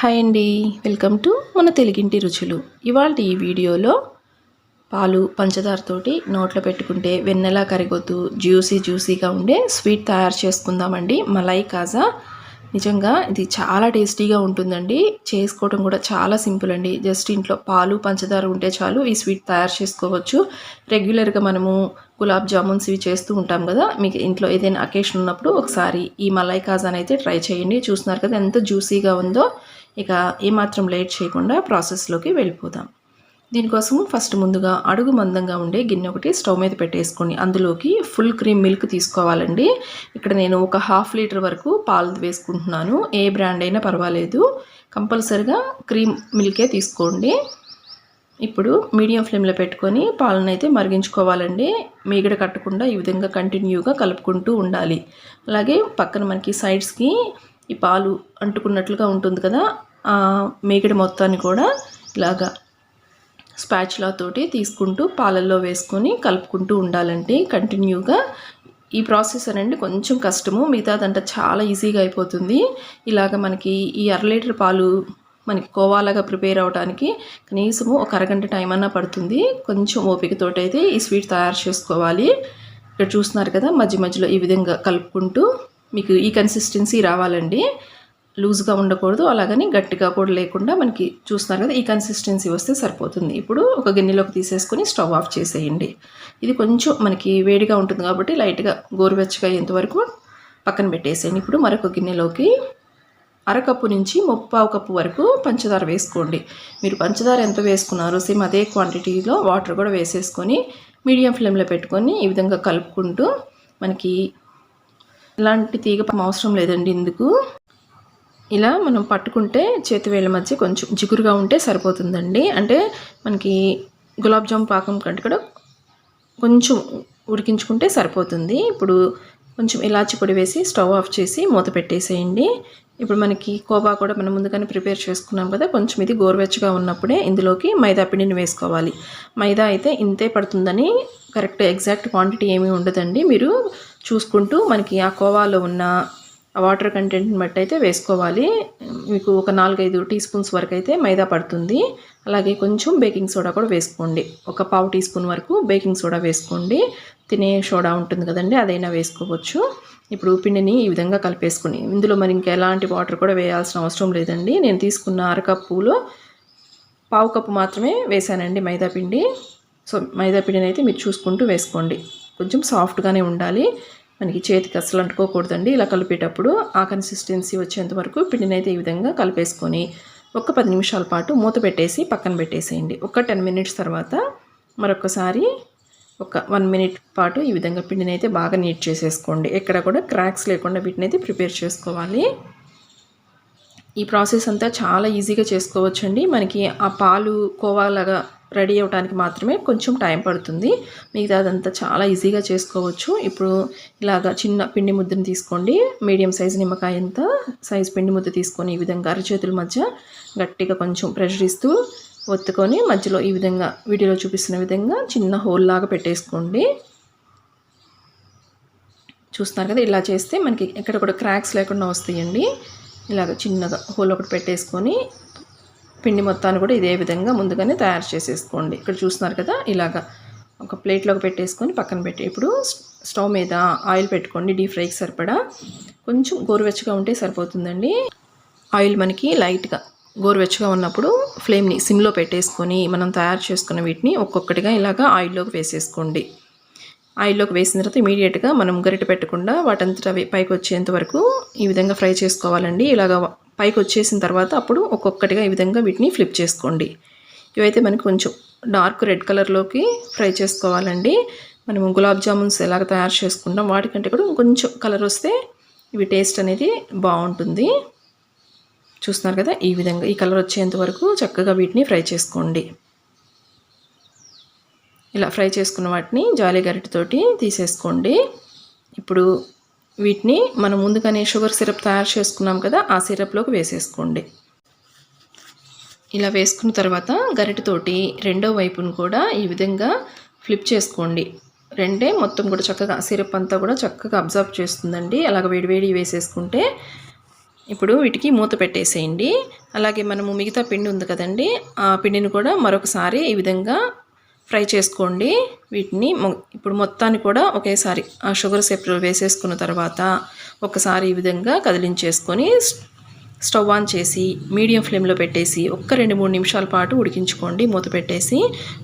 Hi అండి. Welcome to మన తెలుగింటి రుచులు. ఇవాళ ఈ వీడియోలో పాలు పంచదారతోటి నోట్లో పెట్టుకుంటే వెన్నెలా కరిగొద్దు జ్యూసీ జ్యూసీగా ఉండే స్వీట్ తయారు చేసుకుందామండి. మలై కాజా. నిజంగా ఇది చాలా టేస్టీగా ఉంటుందండి. చేసుకోవడం కూడా చాలా సింపుల్ అండి. జస్ట్ ఇంట్లో పాలు పంచదార ఉంటే చాలు ఈ స్వీట్ తయారు చేసుకోవచ్చు. రెగ్యులర్గా మనము గులాబ్ జామున్స్ ఇవి చేస్తూ ఉంటాం కదా మీకు ఇంట్లో ఏదైనా అకేషన్ ఉన్నప్పుడు ఒకసారి ఈ మలై కాజాన్ అయితే ట్రై చేయండి. చూస్తున్నారు కదా ఎంత జ్యూసీగా ఉందో. ఇక ఏమాత్రం లేట్ చేయకుండా ప్రాసెస్లోకి వెళ్ళిపోదాం. దీనికోసం ఫస్ట్ ముందుగా అడుగు మందంగా ఉండే గిన్నె ఒకటి స్టవ్ మీద పెట్టేసుకోండి అందులోకి ఫుల్ క్రీమ్ మిల్క్ తీసుకోవాలండి. ఇక్కడ నేను ఒక హాఫ్ లీటర్ వరకు పాలు వేసుకుంటున్నాను. ఏ బ్రాండ్ అయినా పర్వాలేదు. కంపల్సరిగా క్రీమ్ మిల్కే తీసుకోండి. ఇప్పుడు మీడియం ఫ్లేమ్లో పెట్టుకొని పాలను అయితే మరిగించుకోవాలండి. మీగడ కట్టకుండా ఈ విధంగా కంటిన్యూగా కలుపుకుంటూ ఉండాలి. అలాగే పక్కన మనకి సైడ్స్కి ఈ పాలు అంటుకున్నట్లుగా ఉంటుంది కదా ఆ మేకడి మొత్తాన్ని కూడా ఇలాగా స్పాచ్లా తోటి తీసుకుంటూ పాలల్లో వేసుకొని కలుపుకుంటూ ఉండాలంటే కంటిన్యూగా ఈ ప్రాసెస్ అనేది కొంచెం కష్టము. మిగతాదంట చాలా ఈజీగా అయిపోతుంది. ఇలాగ మనకి ఈ అర లీటర్ పాలు మనకి కోవాలాగా ప్రిపేర్ అవడానికి కనీసము ఒక అరగంట టైం అన్నా పడుతుంది. కొంచెం ఓపికతోటైతే అయితే ఈ స్వీట్ తయారు చేసుకోవాలి. ఇక్కడ చూస్తున్నారు కదా మధ్య మధ్యలో ఈ విధంగా కలుపుకుంటూ మీకు ఈ కన్సిస్టెన్సీ రావాలండి. లూజ్గా ఉండకూడదు అలాగని గట్టిగా కూడా లేకుండా మనకి చూస్తున్నారు కదా ఈ కన్సిస్టెన్సీ వస్తే సరిపోతుంది. ఇప్పుడు ఒక గిన్నెలోకి తీసేసుకొని స్టవ్ ఆఫ్ చేసేయండి. ఇది కొంచెం మనకి వేడిగా ఉంటుంది కాబట్టి లైట్గా గోరువెచ్చగా అయ్యేంతవరకు పక్కన పెట్టేసేయండి. ఇప్పుడు మరొక గిన్నెలోకి అరకప్పు నుంచి ముప్పావు కప్పు వరకు పంచదార వేసుకోండి. మీరు పంచదార ఎంత వేసుకున్నారో సేమ్ అదే క్వాంటిటీలో వాటర్ కూడా వేసేసుకొని మీడియం ఫ్లేమ్లో పెట్టుకొని ఈ విధంగా కలుపుకుంటూ మనకి ఇలాంటి తీగ అవసరం లేదండి ఇందుకు. ఇలా మనం పట్టుకుంటే చేతి వేళ్ళ మధ్య కొంచెం జిగురుగా ఉంటే సరిపోతుందండి. అంటే మనకి గులాబ్ జామ్ పాకం కంటే కూడా కొంచెం ఉడికించుకుంటే సరిపోతుంది. ఇప్పుడు కొంచెం ఇలాచి పొడి వేసి స్టవ్ ఆఫ్ చేసి మూత పెట్టేసేయండి. ఇప్పుడు మనకి కోబా కూడా మనం ముందుగానే ప్రిపేర్ చేసుకున్నాం కదా కొంచెం ఇది గోరువెచ్చగా ఉన్నప్పుడే ఇందులోకి మైదా పిండిని వేసుకోవాలి. మైదా అయితే ఇంతే పడుతుందని కరెక్ట్ ఎగ్జాక్ట్ క్వాంటిటీ ఏమీ ఉండదండి. మీరు చూసుకుంటూ మనకి ఆ కోవాలో ఉన్న వాటర్ కంటెంట్ని బట్టి అయితే వేసుకోవాలి. మీకు ఒక నాలుగైదు టీ స్పూన్స్ వరకు అయితే మైదా పడుతుంది. అలాగే కొంచెం బేకింగ్ సోడా కూడా వేసుకోండి. ఒక పావు టీ స్పూన్ వరకు బేకింగ్ సోడా వేసుకోండి. తినే సోడా ఉంటుంది కదండి అదైనా వేసుకోవచ్చు. ఇప్పుడు పిండిని ఈ విధంగా కలిపేసుకుని ఇందులో మరి ఇంకా ఎలాంటి వాటర్ కూడా వేయాల్సిన అవసరం లేదండి. నేను తీసుకున్న అరకప్పులో పావు కప్పు మాత్రమే వేసానండి మైదా పిండి. సో మైదా పిండిని అయితే మీరు చూసుకుంటూ వేసుకోండి. కొంచెం సాఫ్ట్గానే ఉండాలి. మనకి చేతికి అసలు అంటుకోకూడదండి. ఇలా కలిపేటప్పుడు ఆ కన్సిస్టెన్సీ వచ్చేంత వరకు పిండిని అయితే ఈ విధంగా కలిపేసుకొని ఒక పది నిమిషాల పాటు మూత పెట్టేసి పక్కన పెట్టేసేయండి. ఒక టెన్ మినిట్స్ తర్వాత మరొకసారి ఒక వన్ మినిట్ పాటు ఈ విధంగా పిండిని అయితే బాగా నీట్ చేసేసుకోండి. ఎక్కడ కూడా క్రాక్స్ లేకుండా వీటిని అయితే ప్రిపేర్ చేసుకోవాలి. ఈ ప్రాసెస్ అంతా చాలా ఈజీగా చేసుకోవచ్చండి. మనకి ఆ పాలు కోవాలాగా రెడీ అవ్వడానికి మాత్రమే కొంచెం టైం పడుతుంది. మిగతా అదంతా చాలా ఈజీగా చేసుకోవచ్చు. ఇప్పుడు ఇలాగ చిన్న పిండి ముద్దను తీసుకోండి. మీడియం సైజు నిమ్మకాయ ఎంత సైజ్ పిండి ముద్ద తీసుకొని ఈ విధంగా అరచేతుల మధ్య గట్టిగా కొంచెం ప్రెషర్ ఇస్తూ ఒత్తుకొని మధ్యలో ఈ విధంగా వీడియోలో చూపిస్తున్న విధంగా చిన్న హోల్ లాగా పెట్టేసుకోండి. చూస్తున్నారు కదా ఇలా చేస్తే మనకి ఎక్కడ కూడా క్రాక్స్ లేకుండా వస్తాయండి. ఇలాగ చిన్నగా హోల్ ఒకటి పెట్టేసుకొని పిండి మొత్తాన్ని కూడా ఇదే విధంగా ముందుగానే తయారు చేసేసుకోండి. ఇక్కడ చూస్తున్నారు కదా ఇలాగా ఒక ప్లేట్లోకి పెట్టేసుకొని పక్కన పెట్టి ఇప్పుడు స్టవ్ మీద ఆయిల్ పెట్టుకోండి డీప్ ఫ్రైకి సరిపడా. కొంచెం గోరువెచ్చగా ఉంటే సరిపోతుందండి. ఆయిల్ మనకి లైట్గా గోరువెచ్చగా ఉన్నప్పుడు ఫ్లేమ్ని సిమ్లో పెట్టేసుకొని మనం తయారు చేసుకున్న వీటిని ఒక్కొక్కటిగా ఇలాగా ఆయిల్లోకి వేసేసుకోండి. ఆయిల్లోకి వేసిన తర్వాత ఇమీడియట్గా మనం గరిట పెట్టకుండా వాటంతట అవి పైకి వచ్చేంత వరకు ఈ విధంగా ఫ్రై చేసుకోవాలండి. ఇలాగ పైకి వచ్చేసిన తర్వాత అప్పుడు ఒక్కొక్కటిగా ఈ విధంగా వీటిని ఫ్లిప్ చేసుకోండి. ఇవైతే మనకి కొంచెం డార్క్ రెడ్ కలర్లోకి ఫ్రై చేసుకోవాలండి. మనము గులాబ్ జామున్స్ ఎలాగ తయారు చేసుకుంటాం వాటికంటే కూడా కొంచెం కలర్ వస్తే ఇవి టేస్ట్ అనేది బాగుంటుంది. చూస్తున్నారు కదా ఈ విధంగా ఈ కలర్ వచ్చేంత వరకు చక్కగా వీటిని ఫ్రై చేసుకోండి. ఇలా ఫ్రై చేసుకున్న వాటిని జాలి గరిటతోటి తీసేసుకోండి. ఇప్పుడు వీటిని మనం ముందుగానే షుగర్ సిరప్ తయారు చేసుకున్నాం కదా ఆ సిరప్లోకి వేసేసుకోండి. ఇలా వేసుకున్న తర్వాత గరిటతోటి రెండో వైపును కూడా ఈ విధంగా ఫ్లిప్ చేసుకోండి. రెండే మొత్తం కూడా చక్కగా సిరప్ అంతా కూడా చక్కగా అబ్జర్వ్ చేస్తుందండి. అలాగ వేడివేడి వేసేసుకుంటే ఇప్పుడు వీటికి మూత పెట్టేసేయండి. అలాగే మనము మిగతా పిండి ఉంది కదండి ఆ పిండిని కూడా మరొకసారి ఈ విధంగా ఫ్రై చేసుకోండి. వీటిని ఇప్పుడు మొత్తాన్ని కూడా ఒకేసారి ఆ షుగర్ సెపరేట్ వేసేసుకున్న తర్వాత ఒకసారి ఈ విధంగా కదిలించేసుకొని స్టవ్ ఆన్ చేసి మీడియం ఫ్లేమ్లో పెట్టేసి ఒక్క రెండు మూడు నిమిషాల పాటు ఉడికించుకోండి. మూత పెట్టేసి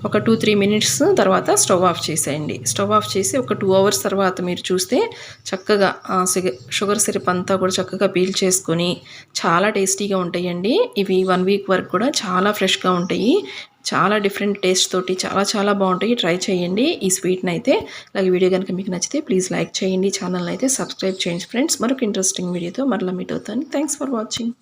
ఒక టూ త్రీ మినిట్స్ తర్వాత స్టవ్ ఆఫ్ చేసేయండి. స్టవ్ ఆఫ్ చేసి ఒక టూ అవర్స్ తర్వాత మీరు చూస్తే చక్కగా ఆ షుగర్ సిరప్ అంతా కూడా చక్కగా పీల్ చేసుకొని చాలా టేస్టీగా ఉంటాయండి. ఇవి వన్ వీక్ వరకు కూడా చాలా ఫ్రెష్గా ఉంటాయి. చాలా డిఫరెంట్ టేస్ట్ తోటి చాలా చాలా బాగుంటాయి. ట్రై చేయండి. ఈ స్వీట్ని అయితే అలాగే వీడియో కనుక మీకు నచ్చితే ప్లీజ్ లైక్ చేయండి. ఛానల్ అయితే సబ్స్క్రైబ్ చేయండి ఫ్రెండ్స్ మరొక ఇంట్రెస్టింగ్ వీడియోతో మరలా మీట్ అవుతాను. Thanks for watching